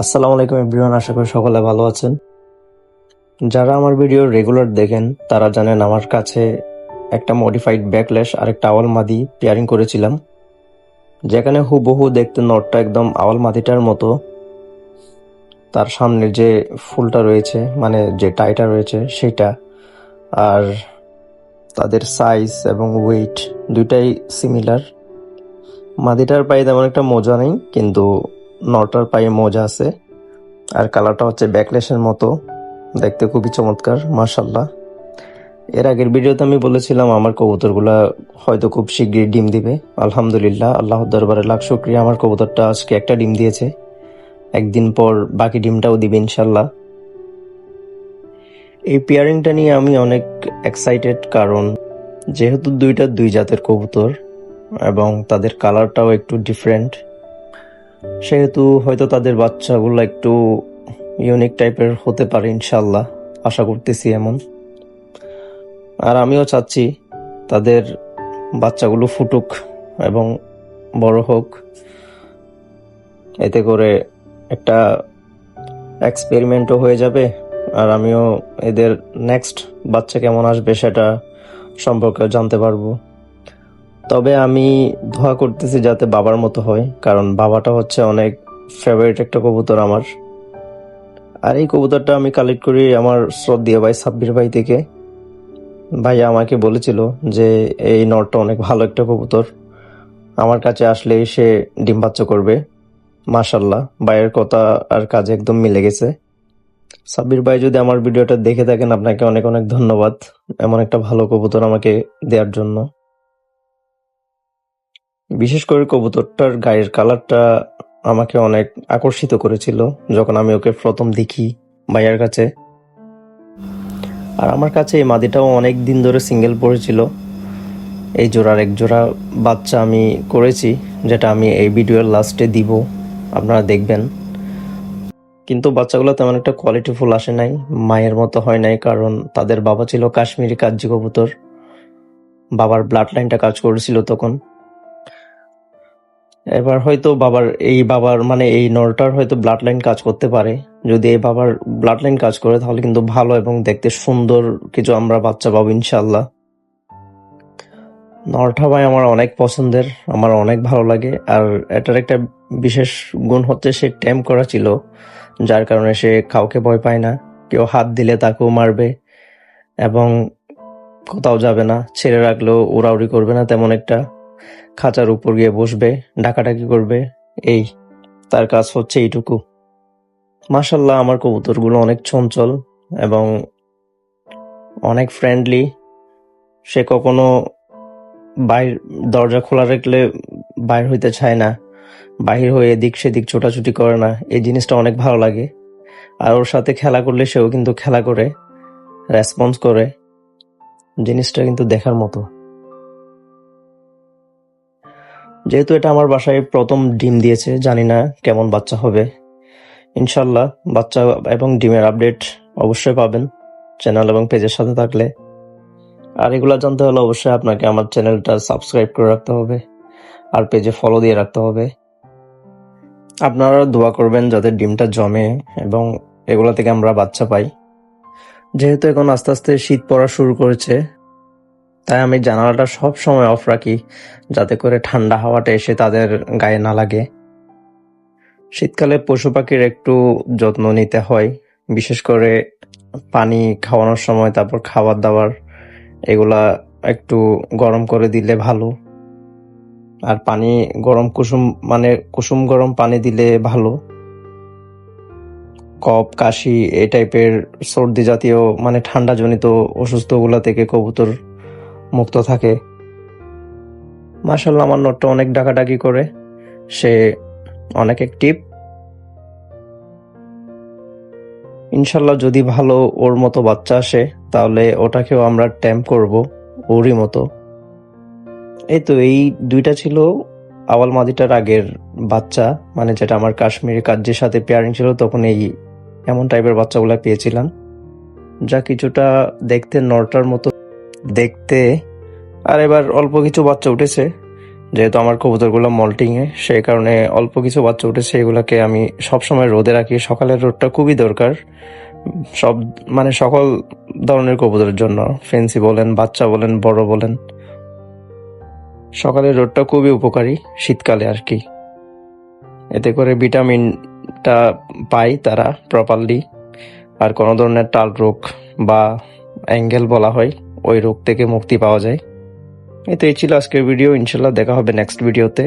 আসসালামু আলাইকুম এভরিওয়ান, আশা করি সকলে ভালো আছেন। যারা আমার ভিডিও রেগুলার দেখেন, তারা জানেন আমার কাছে একটা মডিফাইড ব্যাকল্যাশ আর একটা আওয়াল মাদি পেয়ারিং করেছিলাম। যেখানে হুবহু দেখতে নটটা একদম আওয়াল মাদিটার মতো। তার সামনে যে ফুলটা রয়েছে মানে যে টাইটা রয়েছে সেটা আর তাদের সাইজ এবং ওয়েট দুইটাই সিমিলার মাদিটার পায়ে তেমন একটা মজা নেই, কিন্তু নটার পায়ে মোজা আছে। আর কালারটা হচ্ছে ব্যাকলেসের মতো। দেখতে খুবই চমৎকার মার্শাল্লাহ এর আগের ভিডিওতে আমি বলেছিলাম, আমার কবুতরগুলা হয়তো খুব শীঘ্রই ডিম দিবে। আলহামদুলিল্লাহ, আল্লাহর দরবারে লাখ শুক্রিয়া। আমার কবুতরটা আজকে একটা ডিম দিয়েছে। একদিন পর বাকি ডিমটাও দিবে ইনশাল্লাহ এই পেয়ারিংটা নিয়ে আমি অনেক এক্সাইটেড কারণ যেহেতু দুইটা দুই জাতের কবুতর এবং তাদের কালারটাও একটু ডিফারেন্ট সেহেতু হয়তো তাদের বাচ্চাগুলো একটু ইউনিক টাইপের হতে পারে ইনশাল্লাহ আশা করতেছি এমন। আর আমিও চাচ্ছি তাদের বাচ্চাগুলো ফুটুক এবং বড় হোক। এতে করে একটা এক্সপেরিমেন্টও হয়ে যাবে। আর আমিও এদের নেক্সট বাচ্চা কেমন আসবে সেটা সম্পর্কে জানতে পারব। তবে আমি দোয়া করতেছি যাতে বাবার মতো হয়, কারণ বাবাটা হচ্ছে অনেক ফেভারিট একটা কবুতর আমার। আর এই কবুতরটা আমি কালেক্ট করি আমার শ্রদ্ধীয় ভাই সাব্বির ভাই থেকে। ভাই আমাকে বলেছিল যে, এই নটটা অনেক ভালো একটা কবুতর। আমার কাছে আসলে সে ডিম বাচ্চা করবে। মাশাল্লাহ, ভাইয়ের কথা আর কাজ একদম মিলে গেছে। সাব্বির ভাই যদি আমার ভিডিওটা দেখে থাকেন, আপনাকে অনেক অনেক ধন্যবাদ। এমন একটা ভালো কবুতর আমাকে দেওয়ার জন্য। বিশেষ করে কবুতরটার গায়ের কালারটা আমাকে অনেক আকর্ষিত করেছিল যখন আমি ওকে প্রথম দেখি ভাইয়ার কাছে। আর আমার কাছে এই মাদিটাও অনেক দিন ধরে সিঙ্গেল পড়েছিল। এই জোড়ার এক জোড়া বাচ্চা আমি করেছি, যেটা আমি এই ভিডিওর লাস্টে দিব, আপনারা দেখবেন। কিন্তু বাচ্চাগুলো তেমন একটা কোয়ালিটিফুল আসে নাই, মায়ের মতো হয় নাই, কারণ তাদের বাবা ছিল কাশ্মীরি কাজ্জি কবুতর। বাবার ব্লাড লাইনটা কাজ করেছিল তখন। এবার হয়তো বাবার, এই বাবার মানে এই নরটার হয়তো ব্লাড লাইন কাজ করতে পারে। যদি এই বাবার ব্লাড লাইন কাজ করে, তাহলে কিন্তু ভালো এবং দেখতে সুন্দর কিছু আমরা বাচ্চা পাবো ইনশাল্লাহ নরটা ভাই আমার অনেক পছন্দের, আমার অনেক ভালো লাগে। আর এটার একটা বিশেষ গুণ হচ্ছে সে ট্যাম করা ছিল, যার কারণে সে কাউকে ভয় পায় না। কেউ হাত দিলে তাকেও মারবে এবং কোথাও যাবে না। ছেড়ে রাখলেও উড়াউড়ি করবে না, তেমন একটা। খাঁচার উপর গিয়ে বসবে, ডাকাডাকি করবে। এই, তার কাজ হচ্ছে এইটুকু। মাশাল্লাহ, আমার কবুতরগুলো অনেক চঞ্চল এবং অনেক ফ্রেন্ডলি সে কখনো বাইর দরজা খোলা রাখলে বাইর হইতে চায় না। বাহির হয়ে এদিক সেদিক ছোটাছুটি করে না। এই জিনিসটা অনেক ভালো লাগে। আর ওর সাথে খেলা করলে সেও কিন্তু খেলা করে রেসপন্স করে। জিনিসটা কিন্তু দেখার মতো। যেহেতু এটা আমার বাসায় প্রথম ডিম দিয়েছে, জানি না কেমন বাচ্চা হবে। ইনশাল্লাহ বাচ্চা এবং ডিমের আপডেট অবশ্যই পাবেন চ্যানেল এবং পেজের সাথে থাকলে। আর এগুলো জানতে হলে অবশ্যই আপনাকে আমার চ্যানেলটা সাবস্ক্রাইব করে রাখতে হবে আর পেজে ফলো দিয়ে রাখতে হবে। আপনারা দোয়া করবেন যাতে ডিমটা জমে এবং এগুলো থেকে আমরা বাচ্চা পাই। যেহেতু এখন আস্তে আস্তে শীত পড়া শুরু করেছে তাই আমি জানালাটা সব সময় অফ রাখি, যাতে করে ঠান্ডা হাওয়াটা এসে তাদের গায়ে না লাগে। শীতকালে পশু পাখির একটু যত্ন নিতে হয়, বিশেষ করে পানি খাওয়ানোর সময়, তারপর খাবার দাবার, এগুলা একটু গরম করে দিলে ভালো। আর পানি গরম কুসুম মানে কুসুম গরম পানি দিলে ভালো। কপ কাশি, এই টাইপের সর্দি জাতীয় মানে ঠান্ডা জনিত অসুস্থগুলা থেকে কবুতর মুক্ত থাকে। মাসাল্লাহ আমার নটটা অনেক ডাকাডাকি করে। সে অনেক অ্যাক্টিভ ইনশাল্লাহ যদি ভালো ওর মতো বাচ্চা আসে, তাহলে ওটাকেও আমরা ট্যাম্প করব, ওরই মতো। এই তো, এই দুইটা ছিল আওয়াল মাদিটার আগের বাচ্চা মানে যেটা আমার কাশ্মীরি কাজ্যের সাথে পেয়ারিং ছিল, তখন এই এমন টাইপের বাচ্চাগুলো পেয়েছিলাম। যা কিছুটা দেখতে নটার মতো দেখতে। আর এবার অল্প কিছু বাচ্চা উঠেছে, যেহেতু আমার কবুতরগুলো মল্টিংয়ে, সেই কারণে অল্প কিছু বাচ্চা উঠেছে, এগুলাকে আমি সবসময় রোদে রাখি। সকালের রোদটা খুবই দরকার, সব মানে সকল ধরনের কবুতরের জন্য। ফেন্সি বলেন, বাচ্চা বলেন, বড় বলেন। সকালের রোদটা খুবই উপকারী, শীতকালে আর কি। এতে করে ভিটামিনটা পায় তারা প্রপারলি আর কোনো ধরনের টাল রোগ বা অ্যাঙ্গেল বলা হয় ওই রোগ থেকে মুক্তি পাওয়া যায়। এই তো এই ছিল আজকের ভিডিও ইনশাল্লাহ দেখা হবে নেক্সট ভিডিওতে